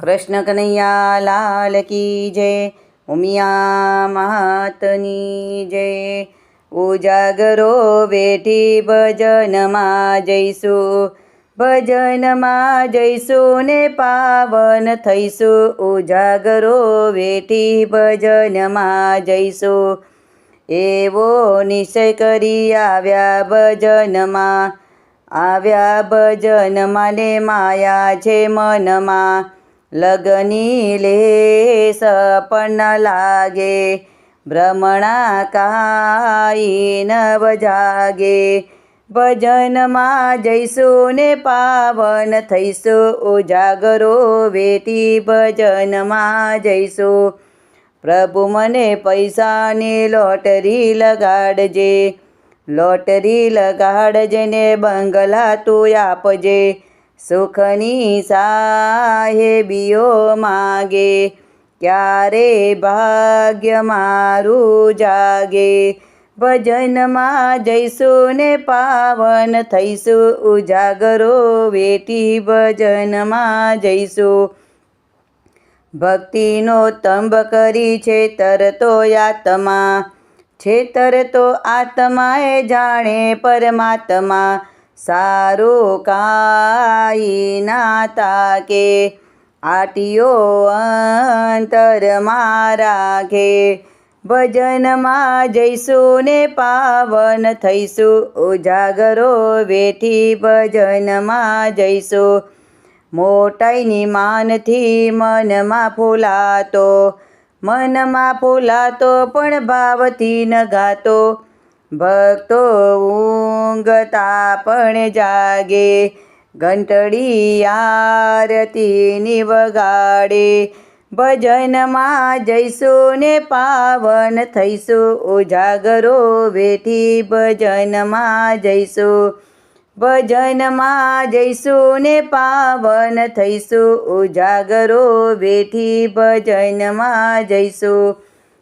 કૃષ્ણ કનૈયા લાલ કી જય, ઉમિયા માતની જય. ઉજાગરો બેઠી ભજનમાં જઈશું ભજનમાં જઈશું ને પાવન થઈશું. ઉજાગરો બેઠી ભજનમાં જઈશું, એવો નિશ્ચય કરી આવ્યા ભજનમાં. આવ્યા ભજનમાં ને માયા છે મનમાં. લગની લે સપન લાગે ભ્રમણા કાઈ નવ જાગે ભજનમાં જઈશું ને પાવન થઈશું ઉજાગરો વેટી ભજનમાં જઈશું પ્રભુ મને પૈસાની લોટરી લગાડજે લોટરી લગાડજે ને બંગલા તું આપજે. સુખની સાહેબીઓ માગે, ક્યારે ભાગ્ય મારું જાગે? ભજનમાં જઈશું ને પાવન થઈશું, ઉજાગરો વેટી ભજનમાં જઈશું. ભક્તિનો તંબ કરી છે તરતો આત્મા છે તરતો આત્માએ જાણે પરમાત્મા. સારું કાઈ ના તાકે આટીઓ અંતરમાં રાખે ભજનમાં જઈશું ને પાવન થઈશું ઉજાગરો વેઠી ભજનમાં જઈશું મોટાઈની માનથી મનમાં ફૂલાતો મનમાં ફૂલાતો પણ ભાવથી ન ગાતો ભક્તો ઊંઘતા પણ જાગે, ઘંટડી આરતીની વગાડે ભજનમાં જઈશું ને પાવન થઈશું, ઉજાગરો વેઠી ભજનમાં જઈશું. ભજનમાં જઈશું ને પાવન થઈશું, ઉજાગરો વેઠી ભજનમાં જઈશું.